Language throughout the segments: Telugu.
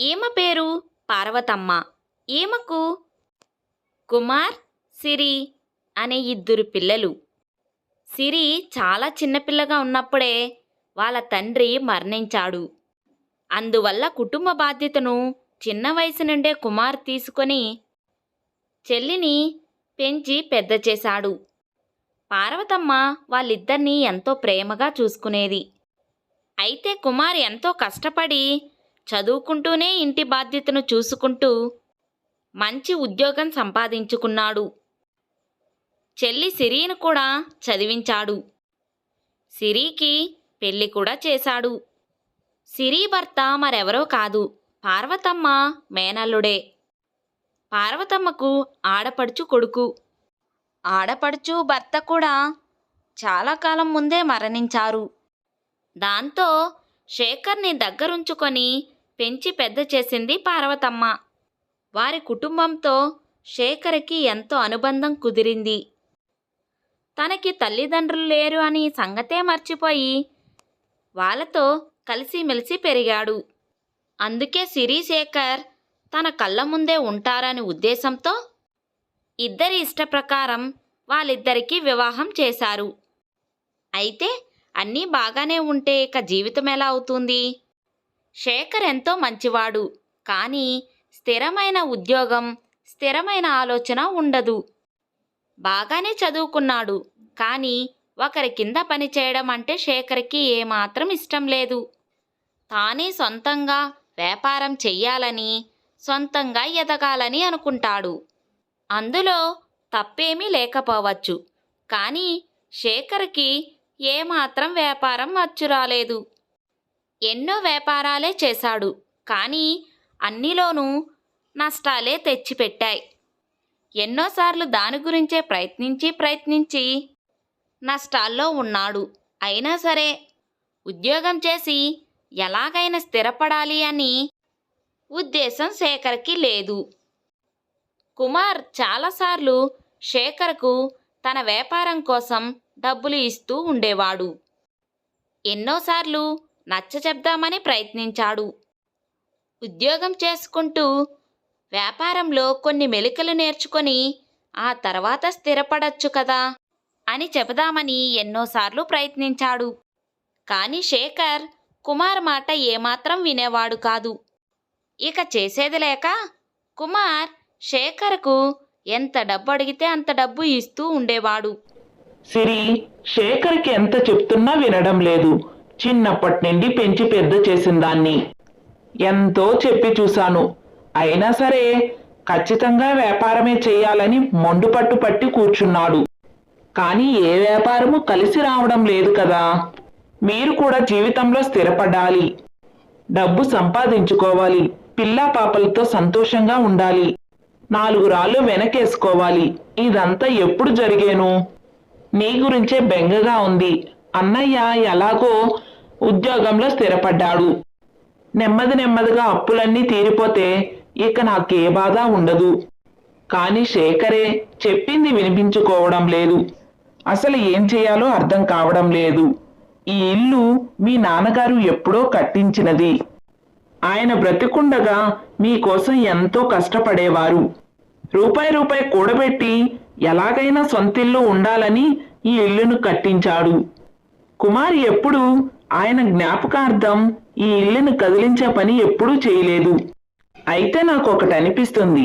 ఈమె పేరు? పార్వతమ్మ. ఈమెకు కుమార్ సిరి అనే ఇద్దరు పిల్లలు. సిరి చాలా చిన్నపిల్లగా ఉన్నప్పుడే వాళ్ళ తండ్రి మరణించాడు. అందువల్ల కుటుంబ బాధ్యతను చిన్న వయసు నుండే కుమార్ తీసుకొని చెల్లిని పెంచి పెద్ద చేశాడు. పార్వతమ్మ వాళ్ళిద్దరినీ ఎంతో ప్రేమగా చూసుకునేది. అయితే కుమార్ ఎంతో కష్టపడి చదువుకుంటూనే ఇంటి బాధ్యతను చూసుకుంటూ మంచి ఉద్యోగం సంపాదించుకున్నాడు. చెల్లి సిరీను కూడా చదివించాడు. సిరికి పెళ్ళి కూడా చేశాడు. సిరి భర్త మరెవరో కాదు. పార్వతమ్మ మేనల్లుడే. పార్వతమ్మకు ఆడపడుచు కొడుకు. ఆడపడుచు భర్త కూడా చాలా కాలం ముందే మరణించారు. దాంతో శేఖర్ని దగ్గరుంచుకొని పెంచి పెద్ద చేసింది పార్వతమ్మ. వారి కుటుంబంతో శేఖర్కి ఎంతో అనుబంధం కుదిరింది. తనకి తల్లిదండ్రులు లేరు అని సంగతే మర్చిపోయి వాళ్ళతో కలిసిమెలిసి పెరిగాడు. అందుకే సిరి శేఖర్ తన కళ్ళ ముందే ఉంటారని ఉద్దేశంతో ఇద్దరి ఇష్టప్రకారం వాళ్ళిద్దరికీ వివాహం చేశారు. అయితే అన్నీ బాగానే ఉంటే ఇక జీవితం ఎలా అవుతుంది? శేఖర్ ఎంతో మంచివాడు. కానీ స్థిరమైన ఉద్యోగం స్థిరమైన ఆలోచన ఉండదు. బాగానే చదువుకున్నాడు. కానీ ఒకరి కింద పని చేయడం అంటే శేఖర్కి ఏమాత్రం ఇష్టం లేదు. తానే సొంతంగా వ్యాపారం చెయ్యాలని సొంతంగా ఎదగాలని అనుకుంటాడు. అందులో తప్పేమీ లేకపోవచ్చు. కానీ శేఖర్కి ఏమాత్రం వ్యాపారం అచ్చు రాలేదు ఎన్నో వ్యాపారాలే చేశాడు. కానీ అన్నిలోనూ నష్టాలే తెచ్చిపెట్టాయి. ఎన్నోసార్లు దాని గురించే ప్రయత్నించి ప్రయత్నించి నష్టాల్లో ఉన్నాడు. అయినా సరే ఉద్యోగం చేసి ఎలాగైనా స్థిరపడాలి అని ఉద్దేశం శేఖర్కి లేదు. కుమార్ చాలాసార్లు శేఖర్కు తన వ్యాపారం కోసం డబ్బులు ఇస్తూ ఉండేవాడు. ఎన్నోసార్లు నచ్చచెప్దామని ప్రయత్నించాడు. ఉద్యోగం చేసుకుంటూ వ్యాపారంలో కొన్ని మెలికలు నేర్చుకొని ఆ తర్వాత స్థిరపడచ్చు కదా అని చెబుదామని ఎన్నోసార్లు ప్రయత్నించాడు. కానీ శేఖర్ కుమార్ మాట ఏమాత్రం వినేవాడు కాదు. ఇక చేసేది లేక కుమార్ శేఖర్కు ఎంత డబ్బు అడిగితే అంత డబ్బు ఇస్తూ ఉండేవాడు. సిరి శేఖర్కి ఎంత చెప్తున్నా వినడం లేదు. చిన్నప్పటి నుండి పెంచి పెద్ద చేసిన దాన్ని. ఎంతో చెప్పి చూశాను. అయినా సరే ఖచ్చితంగా వ్యాపారమే చేయాలని మొండుపట్టు పట్టి కూర్చున్నాడు. కానీ ఏ వ్యాపారము కలిసి రావడం లేదు కదా. మీరు కూడా జీవితంలో స్థిరపడాలి. డబ్బు సంపాదించుకోవాలి. పిల్లా పాపలతో సంతోషంగా ఉండాలి. నాలుగు రాళ్ళు వెనకేసుకోవాలి. ఇదంతా ఎప్పుడు జరిగేను? నీ గురించే బెంగగా ఉంది. అన్నయ్య ఎలాగో ఉద్యోగంలో స్థిరపడ్డాడు. నెమ్మది నెమ్మదిగా అప్పులన్నీ తీరిపోతే ఇక నాకే బాధ ఉండదు. కానీ శేఖరే చెప్పింది వినిపించుకోవడం లేదు. అసలు ఏం చేయాలో అర్థం కావడం లేదు. ఈ ఇల్లు మీ నాన్నగారు ఎప్పుడో కట్టించినది. ఆయన బ్రతికుండగా మీకోసం ఎంతో కష్టపడేవారు. రూపాయి రూపాయి కూడబెట్టి ఎలాగైనా సొంతిల్లు ఉండాలని ఈ ఇల్లును కట్టించాడు. కుమార్ ఎప్పుడు ఆయన జ్ఞాపకార్థం ఈ ఇల్లును కదిలించే పని ఎప్పుడూ చేయలేదు. అయితే నాకు ఒకటి అనిపిస్తుంది.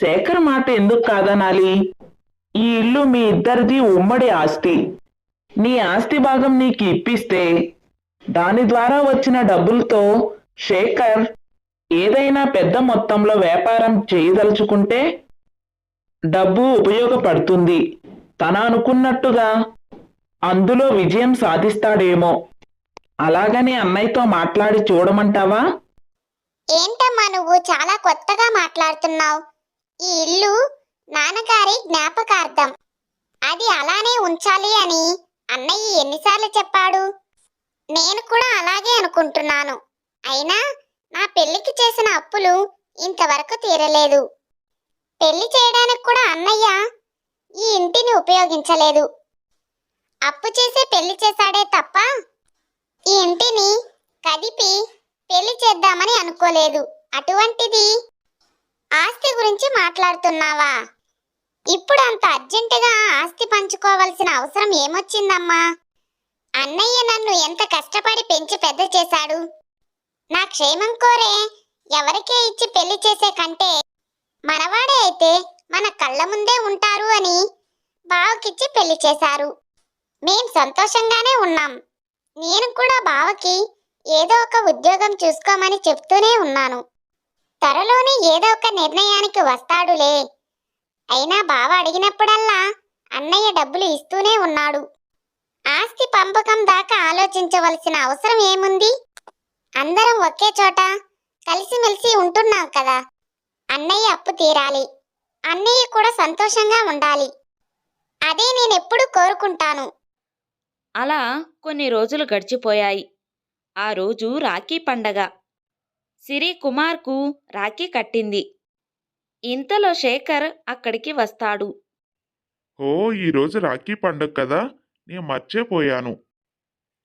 శేఖర్ మాట ఎందుకు కాదనాలి? ఈ ఇల్లు మీ ఇద్దరిది ఉమ్మడి ఆస్తి. నీ ఆస్తి భాగం నీకు ఇప్పిస్తే దాని ద్వారా వచ్చిన డబ్బులతో శేఖర్ ఏదైనా పెద్ద మొత్తంలో వ్యాపారం చేయదలుచుకుంటే డబ్బు ఉపయోగపడుతుంది. తన అనుకున్నట్టుగా అందులో విజయం సాధిస్తాడేమో. అలాగని అన్నయ్యతో మాట్లాడి చూడమంటావా? ఏంటమ్మా నువ్వు చాలా కొత్తగా మాట్లాడుతున్నావు. ఈ ఇల్లు నాన్నగారి జ్ఞాపకార్థం. అది అలానే ఉంచాలి అని అన్నయ్య ఎన్నిసార్లు చెప్పాడు? నేను కూడా అలాగే అనుకుంటున్నాను. అయినా నా పెళ్ళికి చేసిన అప్పులు ఇంతవరకు తీరలేదు. పెళ్ళి చేయడానికి కూడా అన్నయ్య ఈ ఇంటిని ఉపయోగించలేదు. అప్పు చేసి పెళ్ళి చేశాడే తప్ప ఈ ఇంటిని కదిపి పెళ్ళి చేద్దామని అనుకోలేదు. అటువంటిది ఆస్తి గురించి మాట్లాడుతున్నావా? ఇప్పుడు అంత అర్జెంటుగా ఆస్తి పంచుకోవాల్సిన అవసరం ఏమొచ్చిందమ్మా? అన్నయ్య నన్ను ఎంత కష్టపడి పెంచి పెద్ద చేశాడు? నా క్షేమం కోరే ఎవరికే ఇచ్చి పెళ్ళి చేసే కంటే మనవాడే అయితే మన కళ్ళ ముందే ఉంటారు అని బావకిచ్చి పెళ్ళి చేశారు. మేం సంతోషంగానే ఉన్నాం. నేను కూడా బావకి ఏదో ఒక ఉద్యోగం చూసుకోమని చెప్తూనే ఉన్నాను. త్వరలోనే ఏదో ఒక నిర్ణయానికి వస్తాడులే. అయినా బావ అడిగినప్పుడల్లా అన్నయ్య డబ్బులు ఇస్తూనే ఉన్నాడు. ఆస్తి పంపకం దాకా ఆలోచించవలసిన అవసరం ఏముంది? అందరం ఒకే చోట కలిసిమెలిసి ఉంటున్నాం కదా. అన్నయ్య అప్పు తీరాలి. అన్నయ్య కూడా సంతోషంగా ఉండాలి. అదే నేనెప్పుడు కోరుకుంటాను. అలా కొన్ని రోజులు గడిచిపోయాయి. ఆ రోజు రాఖీ పండగ. సిరి కుమార్కు రాఖీ కట్టింది. ఇంతలో శేఖర్ అక్కడికి వస్తాడు. ఓ ఈరోజు రాఖీ పండుగ కదా? నేను మర్చిపోయాను.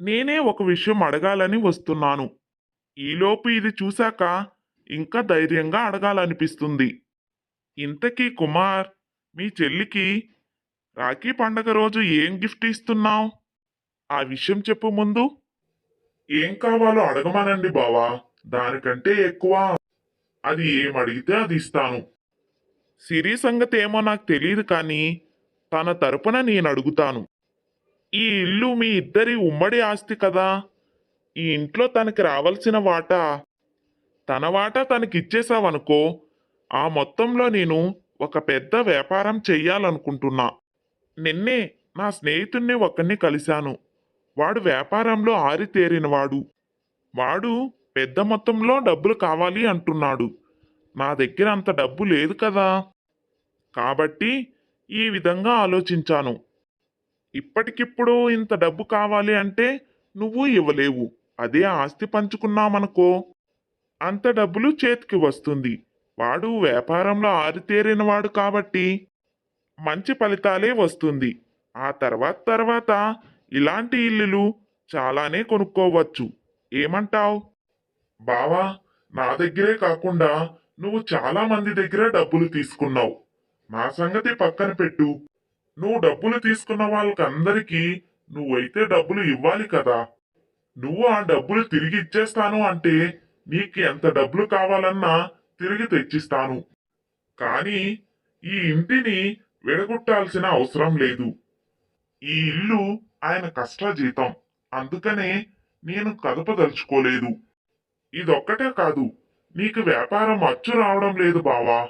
నేనే ఒక విషయం అడగాలని వస్తున్నాను. ఈలోపు ఇది చూశాక ఇంకా ధైర్యంగా అడగాలనిపిస్తుంది. ఇంతకీ కుమార్ మీ చెల్లికి రాఖీ పండగ రోజు ఏం గిఫ్ట్ ఇస్తున్నావు? ఆ విషయం చెప్పు ముందు. ఏం కావాలో అడగమనండి బావా. దానికంటే ఎక్కువ అది ఏం అడిగితే అది ఇస్తాను. సిరి సంగతి ఏమో నాకు తెలియదు కానీ తన తరపున నేను అడుగుతాను. ఈ ఇల్లు మీ ఇద్దరి ఉమ్మడి ఆస్తి కదా. ఈ ఇంట్లో తనకి రావాల్సిన వాటా? తన వాటా తనకి ఇచ్చేసావనుకో ఆ మొత్తంలో నేను ఒక పెద్ద వ్యాపారం చెయ్యాలనుకుంటున్నా. నిన్నే నా స్నేహితుణ్ణి ఒకరిని కలిశాను. వాడు వ్యాపారంలో ఆరితేరినవాడు. వాడు పెద్ద మొత్తంలో డబ్బులు కావాలి అంటున్నాడు. నా దగ్గర అంత డబ్బు లేదు కదా? కాబట్టి ఈ విధంగా ఆలోచించాను. ఇప్పటికిప్పుడు ఇంత డబ్బు కావాలి అంటే నువ్వు ఇవ్వలేవు. అదే ఆస్తి పంచుకున్నామనుకో. అంత డబ్బులు చేతికి వస్తుంది. వాడు వ్యాపారంలో ఆరితేరినవాడు కాబట్టి మంచి ఫలితాలే వస్తుంది. ఆ తర్వాత తర్వాత ఇలాంటి ఇల్లులు చాలానే కొనుక్కోవచ్చు. ఏమంటావ్? బావా నా దగ్గరే కాకుండా నువ్వు చాలా మంది దగ్గర డబ్బులు తీసుకున్నావు. నా సంగతి పక్కన పెట్టు. నువ్వు డబ్బులు తీసుకున్న వాళ్ళకందరికీ నువ్వైతే డబ్బులు ఇవ్వాలి కదా. నువ్వు ఆ డబ్బులు తిరిగి ఇచ్చేస్తాను అంటే నీకు ఎంత డబ్బులు కావాలన్నా తిరిగి తెచ్చిస్తాను. కానీ ఈ ఇంటిని విడగొట్టాల్సిన అవసరం లేదు. ఈ ఇల్లు ఆయన కష్టజీతం అందుకనే నేను కదపదలుచుకోలేదు. ఇదొక్కటే కాదు నీకు వ్యాపారం అచ్చు రావడం లేదు బావా.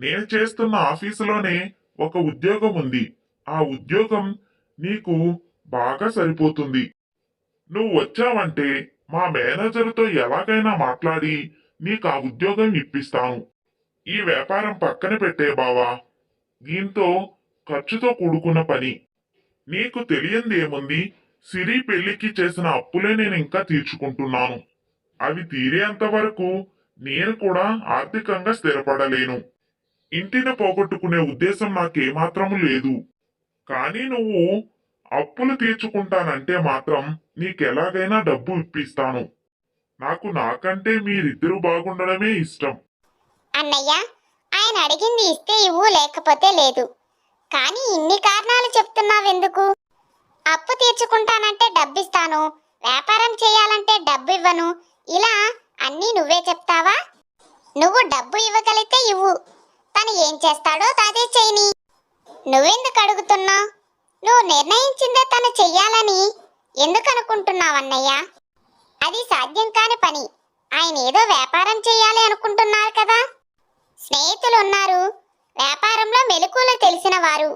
నేను చేస్తున్న ఆఫీసులోనే ఒక ఉద్యోగం ఉంది. ఆ ఉద్యోగం నీకు బాగా సరిపోతుంది. నువ్వు వచ్చావంటే మా మేనేజర్తో ఎలాగైనా మాట్లాడి నీకు ఆ ఉద్యోగం ఇప్పిస్తాను. ఈ వ్యాపారం పక్కన పెట్టే బావా. దీంతో ఖర్చుతో కూడుకున్న పని. నీకు తెలియంది ఏముంది సిరి పెళ్ళికి చేసిన అప్పులే నేను ఇంకా తీర్చుకుంటున్నాను. అవి తీరేంత వరకు నేను కూడా ఆర్థికంగా స్థిరపడలేను. ఇంటిని పోగొట్టుకునే ఉద్దేశం నాకేమాత్రము లేదు. కానీ నువ్వు అప్పులు తీర్చుకుంటానంటే మాత్రం నీకెలాగైనా డబ్బు ఇప్పిస్తాను. నాకు నాకంటే మీరిద్దరూ బాగుండడమే ఇష్టం. అన్నయ్య ఆయన అడిగింది ఇస్తే ఇవ్వు లేకపోతే లేదు. కానీ ఇన్ని కారణాలు చెప్తున్నావెందుకు? అప్పు తీర్చుకుంటానంటే డబ్బిస్తాను వ్యాపారం చేయాలంటే డబ్బు ఇవ్వను ఇలా అన్నీ నువ్వే చెప్తావా? నువ్వు డబ్బు ఇవ్వగలిగితే ఇవ్వు. తను ఏం చేస్తాడో అదే చేయని. నువ్వెందుకు అడుగుతున్నావు? నువ్వు నిర్ణయించిందే తను చెయ్యాలని. ఎందుకు అనుకుంటున్నావు అది సాధ్యం కాని పని. ఆయన ఏదో వ్యాపారం చేయాలి అనుకుంటున్నారు కదా? స్నేహితులు ఉన్నారు. వ్యాపారంలో మెలకువలు తెలిసిన వారు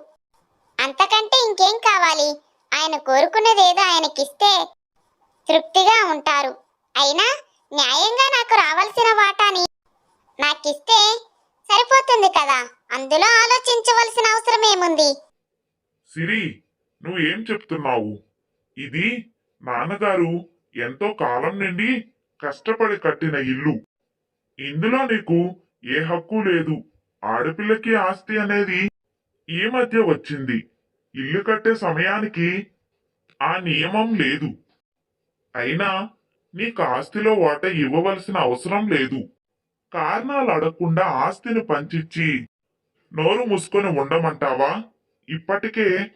అంతకంటే ఇంకేం కావాలి? ఆయన కోరుకున్నదేదో ఆయనకిస్తే తృప్తిగా ఉంటారు. అయినా న్యాయంగా నాకు రావాల్సిన వాటాని నాకిస్తే సరిపోతుంది కదా? అందులో ఆలోచించవలసిన అవసరం ఏముంది? సిరి నువ్వు ఏం చెప్తున్నావు? ఇది నాన్నగారు ఎంతో కాలం నుండి కష్టపడి కట్టిన ఇల్లు. ఇందులో నీకు ఏ హక్కు లేదు. ఆడపిల్లకి ఆస్తి అనేది ఈ మధ్య వచ్చింది. ఇల్లు కట్టే సమయానికి ఆ నియమం లేదు. అయినా నీకు ఆస్తిలో వాటా ఇవ్వవలసిన అవసరం లేదు. కారణాలు అడగకుండా ఆస్తిని పంచిచ్చి నోరు మూసుకొని ఉండమంటావా? ఇప్పటికే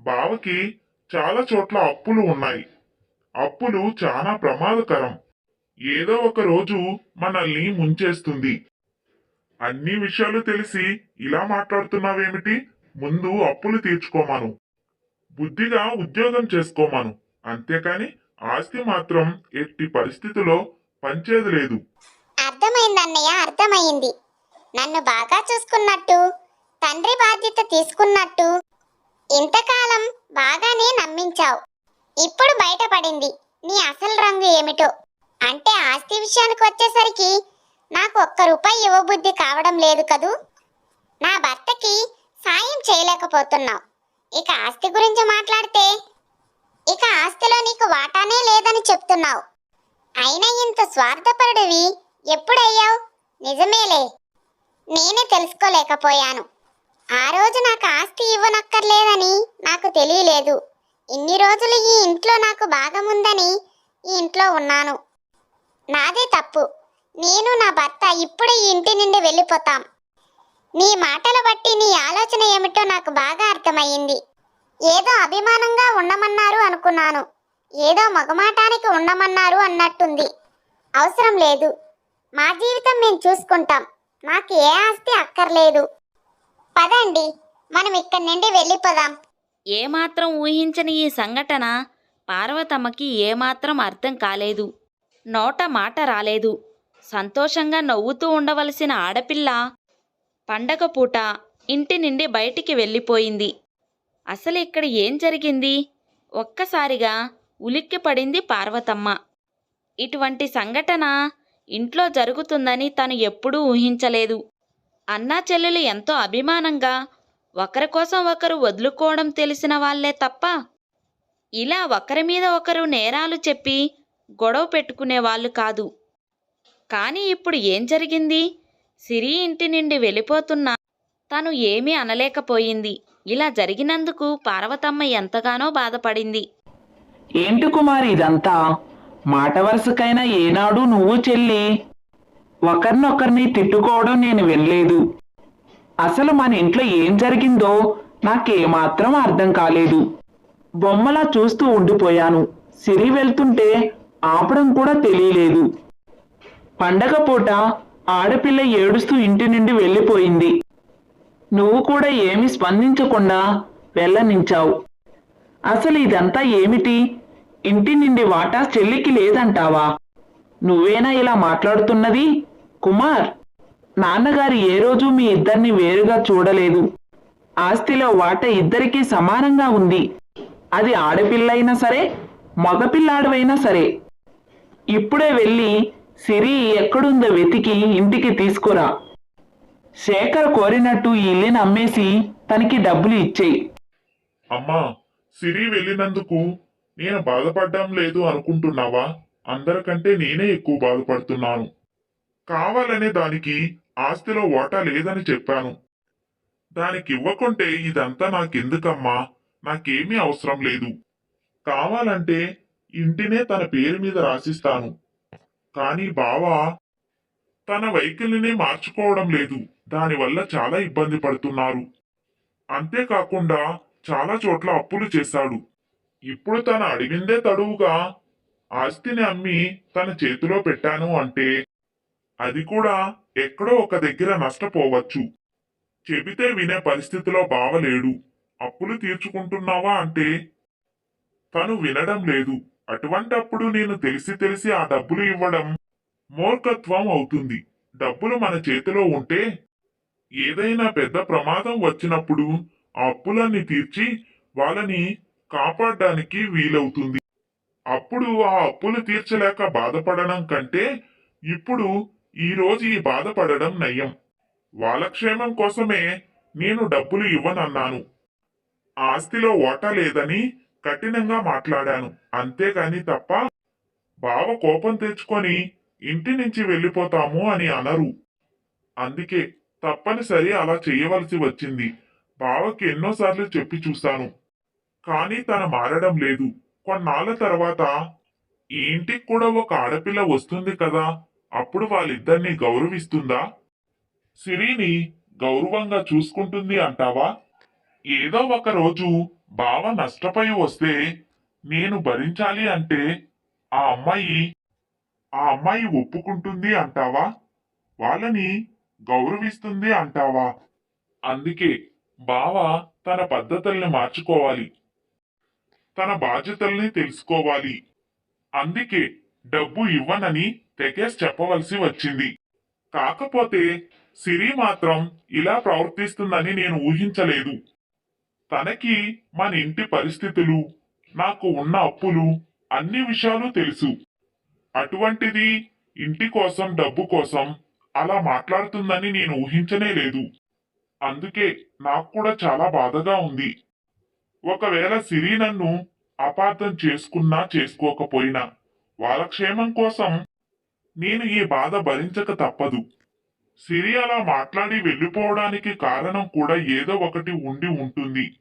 బావకి చాలా చోట్ల అప్పులు ఉన్నాయి. అప్పులు చాలా ప్రమాదకరం. ఏదో ఒక రోజు మనల్ని ముంచేస్తుంది. అన్ని విషయాలు తెలిసి ఇలా మాట్లాడుతున్నావేమిటి? ముందు అప్పులు తీర్చుకోమాను. బుద్ధిగా ఉద్యోగం చేసుకోమాను. అంతేకాని ఆస్తి మాత్రం ఎట్టి పరిస్థితిలో పంచేది లేదు. అర్థమైంది అన్నయ్య అర్థమైంది. నన్ను బాగా చూసుకున్నట్టు తండ్రి బాధ్యత తీసుకున్నట్టు ఇంతకాలం బాగానే నమ్మించావు. ఇప్పుడు బయటపడింది నీ అసలు రంగు ఏమిటో. అంటే ఆస్తి విషయానికి వచ్చేసరికి నాకు ఒక్క రూపాయి ఇవ్వబుద్ధి కావడం లేదు కదూ. నా భర్తకి సాయం చేయలేకపోతున్నావు. ఇక ఆస్తి గురించి మాట్లాడితే ఇక ఆస్తిలో నీకు వాటానే లేదని చెప్తున్నావు. అయినా ఇంత స్వార్థపరుడివి ఎప్పుడయ్యావు? నిజమేలే. నేనే తెలుసుకోలేకపోయాను. ఆ రోజు నాకు ఆస్తి ఇవ్వనక్కర్లేదని నాకు తెలియలేదు. ఇన్ని రోజులు ఈ ఇంట్లో నాకు భాగముందని ఈ ఇంట్లో ఉన్నాను. నాదే తప్పు. నేను నా భర్త ఇప్పుడు ఈ ఇంటి నుండి వెళ్ళిపోతాం. నీ మాటలు బట్టి నీ ఆలోచన ఏమిటో నాకు బాగా అర్థమయ్యింది. ఏదో అభిమానంగా ఉండమన్నారు అనుకున్నాను. ఏదో మగమాటానికి ఉండమన్నారు అన్నట్టుంది. అవసరం లేదు. మా జీవితం మేము చూసుకుంటాం. నాకు ఏ ఆస్తి అక్కర్లేదు. పదండి మనం ఇక్కడి నుండి వెళ్ళిపోదాం. ఏమాత్రం ఊహించని ఈ సంఘటన పార్వతమ్మకి ఏమాత్రం అర్థం కాలేదు. నోట మాట రాలేదు. సంతోషంగా నవ్వుతూ ఉండవలసిన ఆడపిల్ల పండగ పూట ఇంటి నుండి బయటికి వెళ్ళిపోయింది. అసలు ఇక్కడ ఏం జరిగింది? ఒక్కసారిగా ఉలిక్కి పడింది పార్వతమ్మ. ఇటువంటి సంఘటన ఇంట్లో జరుగుతుందని తను ఎప్పుడూ ఊహించలేదు. అన్నా చెల్లెలు ఎంతో అభిమానంగా ఒకరి కోసం ఒకరు వదులుకోవడం తెలిసిన వాళ్ళే తప్ప ఇలా ఒకరి మీద ఒకరు నేరాలు చెప్పి గొడవ పెట్టుకునే వాళ్ళు కాదు. కానీ ఇప్పుడు ఏం జరిగింది? సిరి ఇంటి నుండి వెళ్ళిపోతున్నా. తను ఏమీ అనలేకపోయింది. ఇలా జరిగినందుకు పార్వతమ్మ ఎంతగానో బాధపడింది. ఏంటి కుమార్ ఇదంతా? మాట వరుసకైనా ఏనాడు నువ్వు చెల్లి? ఒకరినొకరిని తిట్టుకోవడం నేను వెళ్ళలేదు అసలు మన ఇంట్లో ఏం జరిగిందో నాకేమాత్రం అర్థం కాలేదు. బొమ్మలా చూస్తూ ఉండిపోయాను. సిరి వెళ్తుంటే ఆపడం కూడా తెలియలేదు. పండగ పూట ఆడపిల్ల ఏడుస్తూ ఇంటి నుండి వెళ్ళిపోయింది. నువ్వు కూడా ఏమి స్పందించకుండా వెళ్ళనించావు. అసలు ఇదంతా ఏమిటి? ఇంటి నుండి వాటా చెల్లికి లేదంటావా? నువ్వేనా ఇలా మాట్లాడుతున్నది? కుమార్ నాన్నగారు ఏ రోజు మీ ఇద్దరిని వేరుగా చూడలేదు. ఆస్తిలో వాటా ఇద్దరికీ సమానంగా ఉంది. అది ఆడపిల్లైనా సరే మగపిల్లాడవైనా సరే. ఇప్పుడే వెళ్ళి సిరి ఎక్కడుందో వెతికి ఇంటికి తీసుకురా. శేఖర్ కోరినట్టు ఈ ఇల్లుని అమ్మేసి తనకి డబ్బులు ఇచ్చేయి. అమ్మా సిరి వెళ్ళినందుకు నేను బాధపడ్డం లేదు అనుకుంటున్నావా? అందరికంటే నేనే ఎక్కువ బాధపడుతున్నాను. కావాలనే దానికి ఆస్తిలో ఓటా లేదని చెప్పాను. దానికి ఇవ్వకుంటే ఇదంతా నాకెందుకమ్మా? నాకేమీ అవసరం లేదు. కావాలంటే ఇంటినే తన పేరు మీద రాసిస్తాను. కానీ బావా తన వైఖరిని మార్చుకోవడం లేదు. దానివల్ల చాలా ఇబ్బంది పడుతున్నారు. అంతేకాకుండా చాలా చోట్ల అప్పులు చేశాడు. ఇప్పుడు తను అడిగిందే తడువుగా ఆస్తిని అమ్మి తన చేతిలో పెట్టాను అంటే అది కూడా ఎక్కడో ఒక దగ్గర నష్టపోవచ్చు. చెబితే వినే పరిస్థితిలో బావలేడు అప్పులు తీర్చుకుంటున్నావా అంటే తను వినడం లేదు. అటువంటప్పుడు నేను తెలిసి తెలిసి ఆ డబ్బులు ఇవ్వడం మూర్ఖత్వం అవుతుంది. డబ్బులు మన చేతిలో ఉంటే ఏదైనా పెద్ద ప్రమాదం వచ్చినప్పుడు ఆ అప్పులన్నీ తీర్చి వాళ్ళని కాపాడడానికి వీలవుతుంది. అప్పుడు ఆ అప్పులు తీర్చలేక బాధపడడం కంటే ఇప్పుడు ఈ రోజు ఈ బాధపడడం నయం. వాళ్ళ క్షేమం కోసమే నేను డబ్బులు ఇవ్వనన్నాను. ఆస్తిలో ఓట లేదని కఠినంగా మాట్లాడాను. అంతేకాని తప్ప బావ కోపం తెచ్చుకొని ఇంటి నుంచి వెళ్ళిపోతాము అని అనరు. అందుకే తప్పనిసరి అలా చేయవలసి వచ్చింది. బావకి ఎన్నోసార్లు చెప్పి చూశాను. కానీ తన మారడం లేదు. కొన్నాళ్ళ తర్వాత ఈ ఇంటికి కూడా ఒక ఆడపిల్ల వస్తుంది కదా అప్పుడు వాళ్ళిద్దరిని గౌరవిస్తుందా? సిరిని గౌరవంగా చూసుకుంటుంది అంటావా? ఏదో ఒక రోజు బావ నష్టపోయి వస్తే నేను భరించాలి అంటే ఆ అమ్మాయి ఆ అమ్మాయి ఒప్పుకుంటుంది అంటావా? వాళ్ళని గౌరవిస్తుంది అంటావా? అందుకే బావ తన పద్ధతుల్ని మార్చుకోవాలి. తన బాధ్యతల్ని తెలుసుకోవాలి. అందుకే డబ్బు ఇవ్వనని తెగేస్ చెప్పవలసి వచ్చింది. కాకపోతే సిరి మాత్రం ఇలా ప్రవర్తిస్తుందని నేను ఊహించలేదు. తనకి మన ఇంటి పరిస్థితులు నాకు ఉన్న అప్పులు అన్ని విషయాలు తెలుసు. అటువంటిది ఇంటి కోసం డబ్బు కోసం అలా మాట్లాడుతుందని నేను ఊహించనే లేదు. అందుకే నాకు కూడా చాలా బాధగా ఉంది. ఒకవేళ సిరి నన్ను అపార్థం చేసుకున్నా చేసుకోకపోయినా వాళ్ళ క్షేమం కోసం నేను ఈ బాధ భరించక తప్పదు. సిరి అలా మాట్లాడి వెళ్ళిపోవడానికి కారణం కూడా ఏదో ఒకటి ఉండి ఉంటుంది.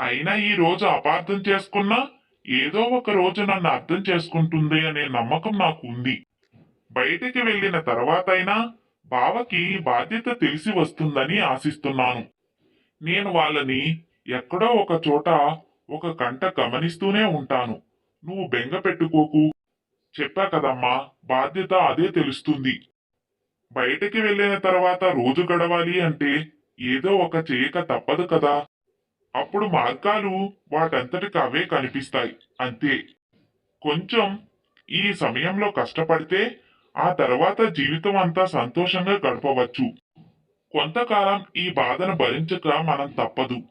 అయినా ఈ రోజు అపార్థం చేసుకున్నా ఏదో ఒక రోజు నన్ను అర్థం చేసుకుంటుంది అనే నమ్మకం నాకు ఉంది బయటికి వెళ్ళిన తర్వాతైనా బావకి బాధ్యత తెలిసి వస్తుందని ఆశిస్తున్నాను. నేను వాళ్ళని ఎక్కడో ఒక చోట ఒక కంట గమనిస్తూనే ఉంటాను. నువ్వు బెంగ పెట్టుకోకు. చెప్పా కదమ్మా బాధ్యత అదే తెలుస్తుంది. బయటికి వెళ్ళిన తర్వాత రోజు గడవాలి అంటే ఏదో ఒక చేయక తప్పదు కదా. అప్పుడు మార్గాలు వాటంతటికి అవే కనిపిస్తాయి అంతే. కొంచెం ఈ సమయంలో కష్టపడితే ఆ తర్వాత జీవితం అంతా సంతోషంగా గడపవచ్చు. కొంతకాలం ఈ బాధను భరించక మనం తప్పదు.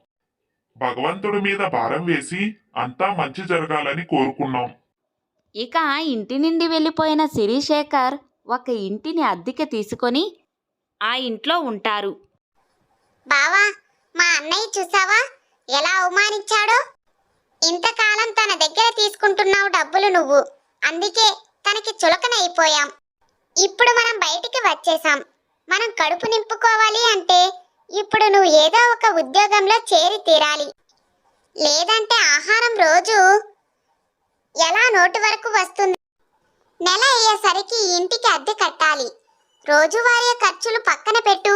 భగవంతుడి మీద భారం వేసి అంతా మంచి జరగాలని కోరుకున్నాం. ఇక ఇంటి నుండి వెళ్ళిపోయిన శిరీశేఖర్ ఒక ఇంటిని అద్దెకి తీసుకొని ఆ ఇంట్లో ఉంటారు. బావా మా అన్నయ్య చూసావా? ఎలా అవమానించాడో? ఇంతకాలం తన దగ్గర తీసుకుంటున్నావు డబ్బులు నువ్వు. అందుకే తనకి చులకనైపోయాం ఇప్పుడు మనం బయటికి వచ్చేసాం మనం కడుపు నింపుకోవాలి అంటే ఇప్పుడు నువ్వు ఏదో ఒక ఉద్యోగంలో చేరి తీరాలి. లేదంటే ఆహారం రోజు ఎలా నోటి వరకు వస్తుంది? నెల అయ్యేసరికి ఇంటికి అద్దె కట్టాలి. రోజువారీ ఖర్చులు పక్కన పెట్టు.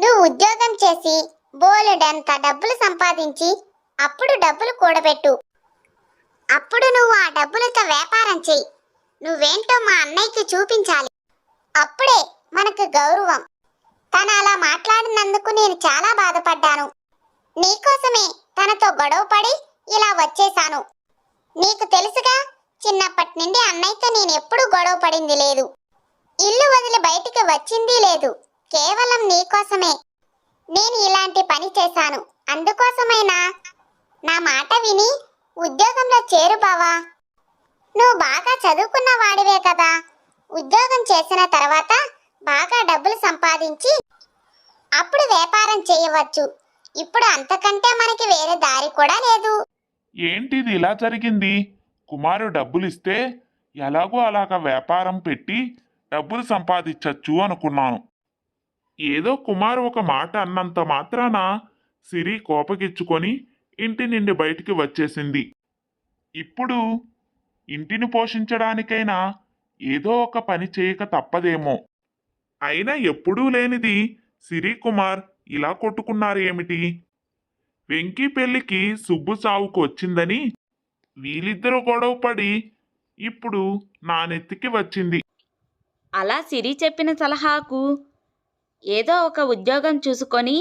నువ్వు ఉద్యోగం చేసి బోలెడంత డబ్బులు సంపాదించి అప్పుడు డబ్బులు కూడబెట్టు. అప్పుడు నువ్వు ఆ డబ్బులతో వ్యాపారం చెయ్యి. నువ్వేంటో మా అన్నయ్యకి చూపించాలి. అప్పుడే మనకు గౌరవం. తను అలా మాట్లాడినందుకు నేను చాలా బాధపడ్డాను. నీకోసమే తనతో గొడవపడి ఇలా వచ్చేశాను. నీకు తెలుసుగా చిన్నప్పటి నుండి అన్నయ్యతో నేను ఎప్పుడూ గొడవ పడింది లేదు. ఇల్లు వదిలి బయటికి వచ్చింది లేదు. కేవలం నీకోసమే నేను ఇలాంటి పని చేశాను. అందుకోసమైనా? నా మాట విని ఉద్యోగంలో చేరు బావా. నువ్వు బాగా చదువుకున్న వాడివే కదా. ఉద్యోగం చేసిన తర్వాత బాగా డబ్బులు సంపాదించి అప్పుడు వ్యాపారం చేయవచ్చు. ఇప్పుడు అంతకంటే మనకి వేరే దారి కూడా లేదు. ఏంటిది ఇలా జరిగింది? కుమారు డబ్బులిస్తే ఎలాగో అలాగ వ్యాపారం పెట్టి డబ్బులు సంపాదించచ్చు అనుకున్నాను. ఏదో కుమారు ఒక మాట అన్నంత మాత్రాన సిరి కోపగిచ్చుకొని ఇంటి నుండి బయటికి వచ్చేసింది. ఇప్పుడు ఇంటిని పోషించడానికైనా ఏదో ఒక పని చేయక తప్పదేమో. అయినా ఎప్పుడూ లేనిది సిరి కుమార్ ఇలా కొట్టుకున్నారు ఏమిటి వెంకీ పెళ్ళికి సుబ్బు సావుకు వచ్చిందని వీళ్ళిద్దరూ గొడవపడి ఇప్పుడు నా నెత్తికి వచ్చింది. అలా సిరి చెప్పిన సలహాకు ఏదో ఒక ఉద్యోగం చూసుకొని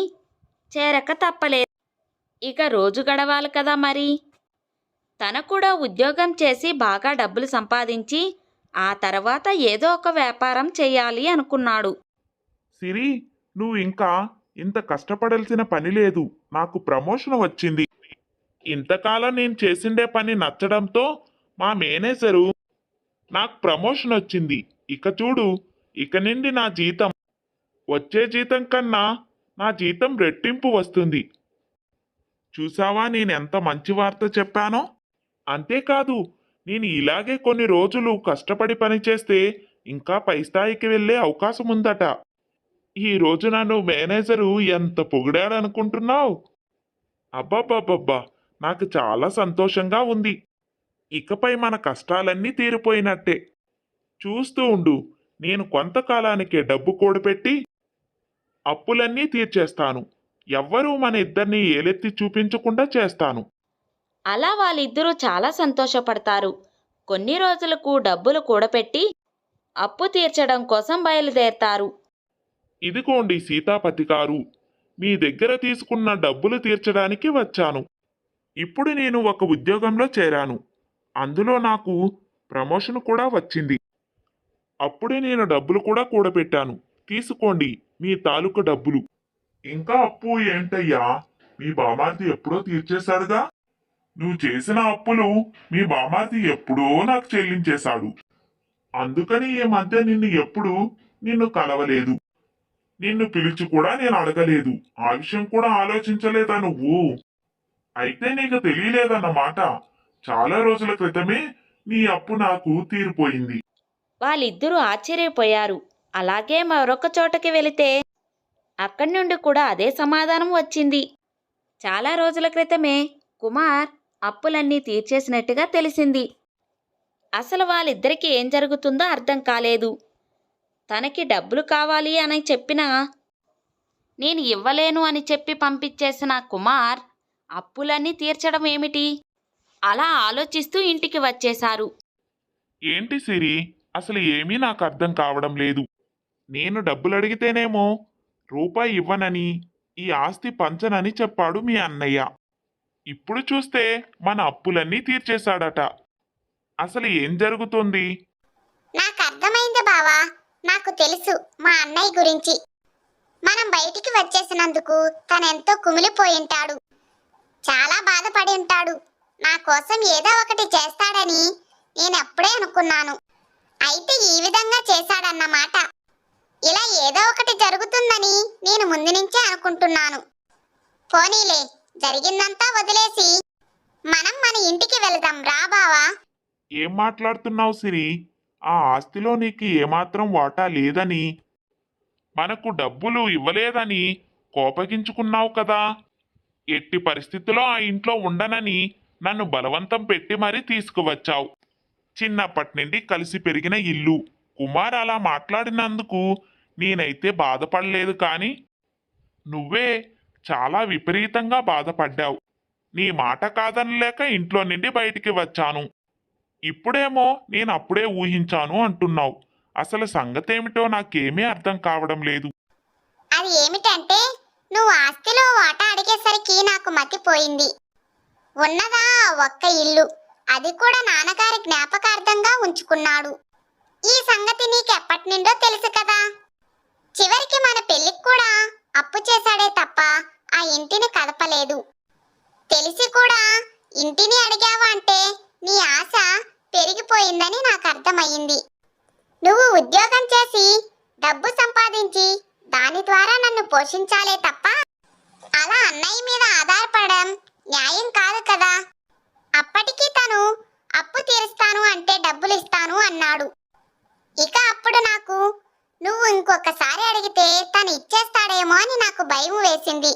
చేరక తప్పలేదు. ఇక రోజు గడవాలి కదా మరి. తన కూడా ఉద్యోగం చేసి బాగా డబ్బులు సంపాదించి ఆ తర్వాత ఏదో ఒక వ్యాపారం చేయాలి అనుకున్నాడు. సిరి నువ్వు ఇంకా ఇంత కష్టపడాల్సిన పని లేదు. నాకు ప్రమోషన్ వచ్చింది. ఇంతకాలం నేను చేసిండే పని నచ్చడంతో మా మేనేజరు నాకు ప్రమోషన్ వచ్చింది. ఇక చూడు ఇక నుండి నా జీతం వచ్చే జీతం కన్నా నా జీతం రెట్టింపు వస్తుంది. చూసావా నేను ఎంత మంచి వార్త చెప్పానో? అంతేకాదు నేను ఇలాగే కొన్ని రోజులు కష్టపడి పనిచేస్తే ఇంకా పై స్థాయికి వెళ్ళే అవకాశం ఉందట. ఈ రోజు నన్ను మేనేజరు ఎంత పొగిడాడు అనుకుంటున్నావు అబ్బబ్బబ్బబ్బా! నాకు చాలా సంతోషంగా ఉంది. ఇకపై మన కష్టాలన్నీ తీరిపోయినట్టే. చూస్తూ ఉండు నేను కొంతకాలానికే డబ్బు కూడబెట్టి అప్పులన్నీ తీర్చేస్తాను. ఎవ్వరూ మన ఇద్దరిని ఏలెత్తి చూపించకుండా చేస్తాను. అలా వాళ్ళిద్దరూ చాలా సంతోషపడతారు. కొన్ని రోజులకు డబ్బులు కూడపెట్టి అప్పు తీర్చడం కోసం బయలుదేరతారు. ఇదిగోండి సీతాపతి గారు మీ దగ్గర తీసుకున్న డబ్బులు తీర్చడానికి వచ్చాను. ఇప్పుడు నేను ఒక ఉద్యోగంలో చేరాను. అందులో నాకు ప్రమోషన్ కూడా వచ్చింది. అప్పుడే నేను డబ్బులు కూడా కూడబెట్టాను. తీసుకోండి మీ తాలూకు డబ్బులు. ఇంకా అప్పు ఏంటయ్యా? మీ బామార్ది ఎప్పుడో తీర్చేశాడుగా? నువ్వు చేసిన అప్పులు మీ బామార్ది ఎప్పుడో నాకు చెల్లించేశాడు. అందుకని ఈ మధ్య నిన్ను ఎప్పుడు నిన్ను కలవలేదు. నిన్ను పిలిచి కూడా నేను అడగలేదు. ఆ విషయం కూడా ఆలోచించలేదా నువ్వు? అయితే నీకు తెలియలేదన్నమాట చాలా రోజుల క్రితమే నీ అప్పు నాకు తీరిపోయింది. వాళ్ళిద్దరూ ఆశ్చర్యపోయారు. అలాగే మరొక చోటకి వెళితే? అక్కడి నుండి కూడా అదే సమాధానం వచ్చింది. చాలా రోజుల క్రితమే కుమార్ అప్పులన్నీ తీర్చేసినట్టుగా తెలిసింది. అసలు వాళ్ళిద్దరికీ ఏం జరుగుతుందో అర్థం కాలేదు. తనకి డబ్బులు కావాలి అని చెప్పినా నేను ఇవ్వలేను అని చెప్పి పంపించేసిన కుమార్ అప్పులన్నీ తీర్చడం ఏమిటి? అలా ఆలోచిస్తూ ఇంటికి వచ్చేశారు. ఏంటి సిరి? అసలు ఏమీ నాకు అర్థం కావడం లేదు. నేను డబ్బులు అడిగితేనేమో రూపాయి ఇవ్వనని ఈ ఆస్తి పంచనని చెప్పాడు మీ అన్నయ్య. ఇప్పుడు చూస్తే మన అప్పులన్నీ తీర్చేశాడట. అసలు ఏం జరుగుతుంది? నాకు అర్థమైంది బావా. నాకు తెలుసు మా అన్నయ్య గురించి. మనం బయటికి వచ్చేసినందుకు తనెంతో కుమిలిపోయి ఉంటాడు చాలా బాధపడి ఉంటాడు. నా కోసం ఏదో ఒకటి చేస్తాడని నేను అప్పుడే అనుకున్నాను. అయితే ఈ విధంగా చేశాడన్నమాట. ఇలా ఏదో ఒకటి జరుగుతుందని నేను ముందు నుంచే అనుకుంటున్నాను. పోనీలే జరిగిందంతా వదిలేసి మనం మన ఇంటికి వెళదాం రా బావా. ఏం మాట్లాడుతున్నావు సిరి? ఆ ఆస్తిలో నీకు ఏమాత్రం వాటా లేదని మనకు డబ్బులు ఇవ్వలేదని కోపగించుకున్నావు కదా. ఎట్టి పరిస్థితిలో ఆ ఇంట్లో ఉండనని నన్ను బలవంతం పెట్టి మరీ తీసుకువచ్చావు. చిన్నప్పటి నుండి కలిసి పెరిగిన ఇల్లు. కుమార్ అలా మాట్లాడినందుకు నేనైతే బాధపడలేదు కానీ నువ్వే చాలా విపరీతంగా బాధపడ్డావు. నీ మాట కాదనలేక ఇంట్లో నుండి బయటికి వచ్చాను. ఇప్పుడేమో నేను అప్పుడే ఊహించాను అంటున్నావు. అసలు సంగతేమిటో నాకేమీ అర్థం కావడం లేదు. అది ఏమిటంటే నువ్వు ఆస్తిలో నాకు మతిపోయింది. ఉన్నదా ఒక్క ఇల్లు. అది కూడా నాన్నగారి జ్ఞాపకార్థంగా ఉంచుకున్నాడు. ఈ సంగతి నీకెప్పటి నుండో తెలుసు కదా. చివరికి మన పెళ్ళికి కూడా అప్పు చేశాడే తప్ప ఆ ఇంటిని కదపలేదు. తెలిసి కూడా ఇంటిని అడిగావా అంటే నీ ఆశ పెరిగిపోయిందని నాకు అర్థమయ్యింది. నువ్వు ఉద్యోగం చేసి డబ్బు సంపాదించి దాని ద్వారా నన్ను పోషించాలే తప్ప అలా అన్నయ్య మీద ఆధారపడడం న్యాయం కాదు కదా. అప్పటికి తను అప్పు తీరుస్తాను అంటే డబ్బులు ఇస్తాను అన్నాడు. ఇక అప్పుడు నాకు నువ్వు ఇంకొకసారి అడిగితే తను ఇచ్చేస్తాడేమో అని నాకు భయం వేసింది.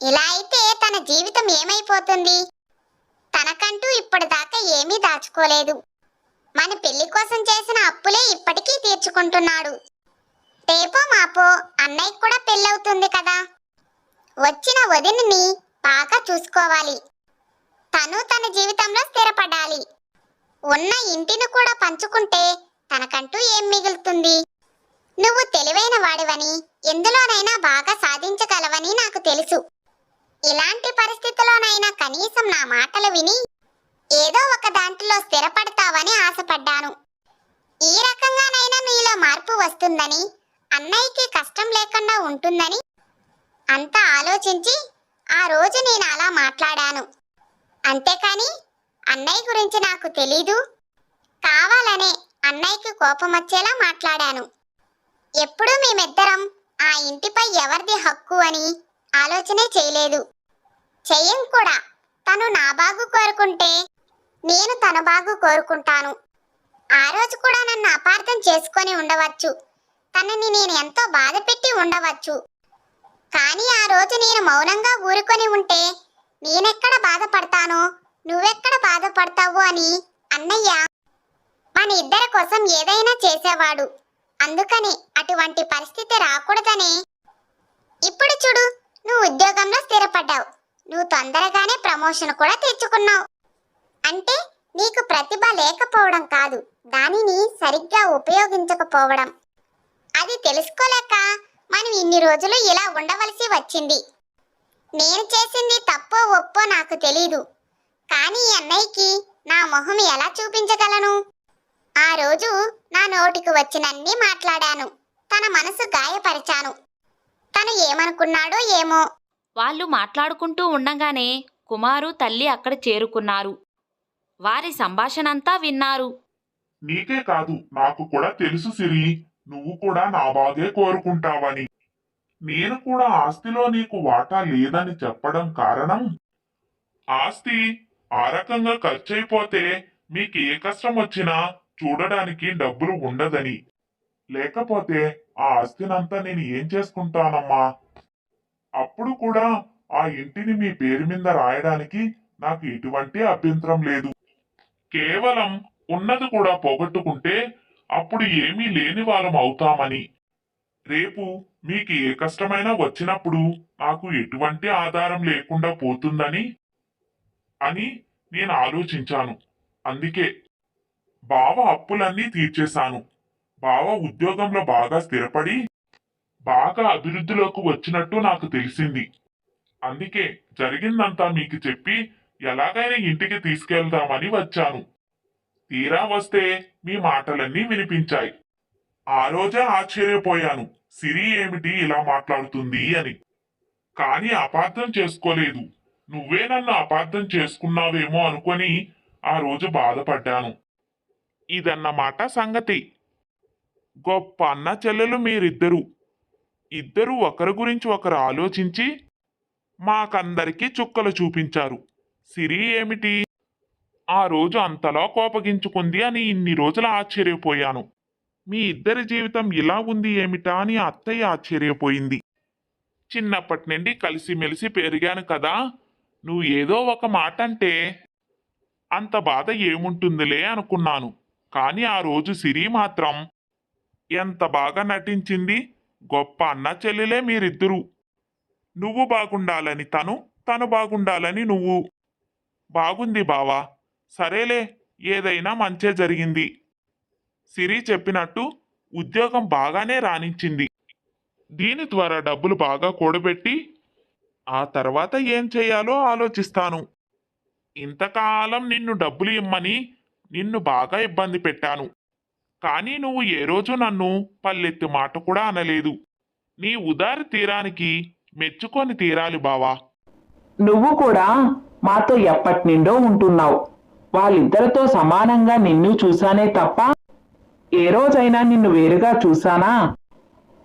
ఇలా అయితే తన జీవితం ఏమైపోతుంది? తనకంటూ ఇప్పటిదాకా ఏమీ దాచుకోలేదు. మన పెళ్ళి కోసం చేసిన అప్పులే ఇప్పటికీ తీర్చుకుంటున్నాడు. రేపో మాపో అన్నయ్య కూడా పెళ్ళవుతుంది కదా. వచ్చిన వదినని బాగా చూసుకోవాలి. తను తన జీవితంలో స్థిరపడాలి. ఉన్న ఇంటిని కూడా పంచుకుంటే తనకంటూ ఏం మిగులుతుంది? నువ్వు తెలివైన వాడివని ఎందులోనైనా బాగా సాధించగలవని నాకు తెలుసు. ఇలాంటి పరిస్థితిలోనైనా కనీసం నా మాటలు విని ఏదో ఒక దాంట్లో స్థిరపడతావని ఆశపడ్డాను. ఈ రకంగానైనా నీలో మార్పు వస్తుందని అన్నయ్యకి కష్టం లేకుండా ఉంటుందని అంతా ఆలోచించి ఆ రోజు నేను అలా మాట్లాడాను. అంతేకాని అన్నయ్య గురించి నాకు తెలీదు. కావాలనే అన్నయ్యకి కోపం వచ్చేలా మాట్లాడాను. ఎప్పుడూ మేమిద్దరం ఆ ఇంటిపై ఎవరిది హక్కు అని ఆలోచనే చేయలేదు. చెయ్యం కూడా తను నా బాగు కోరుకుంటే నేను తన బాగు కోరుకుంటాను. ఆ రోజు కూడా నన్ను అపార్థం చేసుకొని ఉండవచ్చు. తనని నేను ఎంతో బాధ పెట్టి ఉండవచ్చు. కానీ ఆ రోజు నేను మౌనంగా ఊరుకొని ఉంటే నేనెక్కడ బాధపడతానో? నువ్వెక్కడ బాధపడతావు అని అన్నయ్య మన ఇద్దరి కోసం ఏదైనా చేసేవాడు. అందుకని అటువంటి పరిస్థితి రాకూడదని. ఇప్పుడు చూడు నువ్వు ఉద్యోగంలో స్థిరపడ్డావు. నువ్వు తొందరగానే ప్రమోషన్ కూడా తెచ్చుకున్నావు. అంటే నీకు ప్రతిభ లేకపోవడం కాదు. దానిని సరిగ్గా ఉపయోగించకపోవడం. అది తెలుసుకోలేక మనం ఇన్ని రోజులు ఇలా ఉండవలసి వచ్చింది. నేను చేసింది తప్పో ఒప్పో నాకు తెలీదు. కానీ ఈ అన్నయ్యకి నా మొహం ఎలా చూపించగలను? ఆ రోజు నా నోటికి వచ్చినన్ని మాట్లాడాను. తన మనసు గాయపరిచాను. తను ఏమనుకున్నాడో ఏమో. వాళ్ళు మాట్లాడుకుంటూ ఉండగానే కుమారు తల్లి అక్కడ చేరుకున్నారు. వారి సంభాషణంతా విన్నారు. నీకే కాదు నాకు కూడా తెలుసు సిరి. నువ్వు కూడా నా బాగే కోరుకుంటావని. నేను కూడా ఆస్తిలో నీకు వాటా లేదని చెప్పడం కారణం? ఆస్తి ఆ రకంగా ఖర్చయిపోతే మీకు ఏ కష్టం వచ్చినా చూడడానికి డబ్బులు ఉండదని. లేకపోతే ఆ ఆస్తినంతా నేను ఏం చేసుకుంటానమ్మా? అప్పుడు కూడా ఆ ఇంటిని మీ పేరు మీద రాయడానికి నాకు ఎటువంటి అభ్యంతరం లేదు. కేవలం ఉన్నది కూడా పోగొట్టుకుంటే అప్పుడు ఏమీ లేని వారం అవుతామని. రేపు మీకు ఏ కష్టమైనా వచ్చినప్పుడు నాకు ఎటువంటి ఆధారం లేకుండా పోతుందని అని నేను ఆలోచించాను. అందుకే బావ అప్పులన్నీ తీర్చేశాను. బావ ఉద్యోగంలో బాగా స్థిరపడి బాగా అభివృద్ధిలోకి వచ్చినట్టు నాకు తెలిసింది. అందుకే జరిగిందంతా మీకు చెప్పి ఎలాగైనా ఇంటికి తీసుకెళ్దామని వచ్చాను. తీరా వస్తే మీ మాటలన్నీ వినిపించాయి. ఆ రోజే ఆశ్చర్యపోయాను. సిరి ఏమిటి ఇలా మాట్లాడుతుంది అని. కానీ అపార్థం చేసుకోలేదు. నువ్వే నన్ను అపార్థం చేసుకున్నావేమో అనుకొని ఆ రోజు బాధపడ్డాను. ఇదన్నమాట సంగతి. గొప్ప అన్న చెల్లెలు మీరిద్దరు. ఇద్దరు ఒకరి గురించి ఒకరు ఆలోచించి మాకందరికీ చుక్కలు చూపించారు. సిరి ఏమిటి? ఆ రోజు అంతలా కోపగించుకుంది అని ఇన్ని రోజులు ఆశ్చర్యపోయాను. మీ ఇద్దరి జీవితం ఇలా ఉంది ఏమిటా అని అత్తయ్య ఆశ్చర్యపోయింది. చిన్నప్పటి నుండి కలిసిమెలిసి పెరిగాను కదా నువ్వు ఏదో ఒక మాట అంటే అంత బాధ ఏముంటుందిలే అనుకున్నాను. కానీ ఆ రోజు సిరి మాత్రం ఎంత బాగా నటించింది గొప్ప అన్న చెల్లెలే మీరిద్దరూ. నువ్వు బాగుండాలని తను తను బాగుండాలని నువ్వు. బాగుంది బావా సరేలే ఏదైనా మంచే జరిగింది. సిరి చెప్పినట్టు ఉద్యోగం బాగానే రాణించింది. దీని ద్వారా డబ్బులు బాగా కూడబెట్టి ఆ తర్వాత ఏం చేయాలో ఆలోచిస్తాను. ఇంతకాలం నిన్ను డబ్బులు ఇమ్మని నిన్ను బాగా ఇబ్బంది పెట్టాను. కానీ నువ్వు ఏ రోజు నన్ను పల్లెత్తి మాట కూడా అనలేదు. నీ ఉదారి తీరానికి మెచ్చుకొని తీరాలి బావా. నువ్వు కూడా మాతో ఎప్పటి నిండో ఉంటున్నావు. వాళ్ళిద్దరితో సమానంగా నిన్ను చూశానే తప్ప ఏ రోజైనా నిన్ను వేరుగా చూశానా?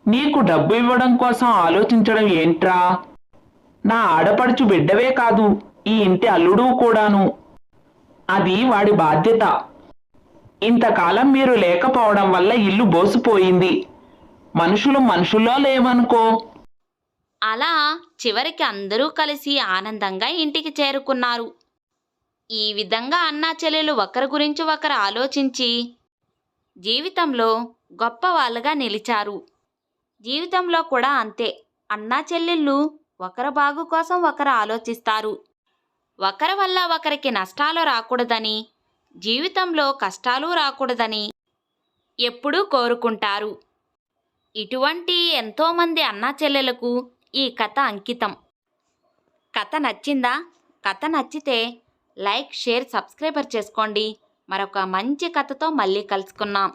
నీకు డబ్బు ఇవ్వడం కోసం ఆలోచించడం ఏంట్రా? నా ఆడపడుచు బిడ్డవే కాదు ఈ ఇంటి అల్లుడు కూడాను. అది వాడి బాధ్యత. ఇంతకాలం మీరు లేకపోవడం వల్ల ఇల్లు బోసిపోయింది. మనుషులు మనుషుల్లో లేవనుకో. అలా చివరికి అందరూ కలిసి ఆనందంగా ఇంటికి చేరుకున్నారు. ఈ విధంగా అన్నా చెల్లెలు ఒకరి గురించి ఒకరు ఆలోచించి జీవితంలో గొప్ప వాళ్ళుగా నిలిచారు. జీవితంలో కూడా అంతే. అన్నా చెల్లెళ్ళు ఒకరి బాగు కోసం ఒకరు ఆలోచిస్తారు. ఒకరి వల్ల ఒకరికి నష్టాలు రాకూడదని జీవితంలో కష్టాలు రాకూడదని ఎప్పుడూ కోరుకుంటారు. ఇటువంటి ఎంతోమంది అన్నా చెల్లెలకు ఈ కథ అంకితం. కథ నచ్చిందా? కథ నచ్చితే లైక్ షేర్ సబ్స్క్రైబర్ చేసుకోండి. మరొక మంచి కథతో మళ్ళీ కలుసుకుందాం.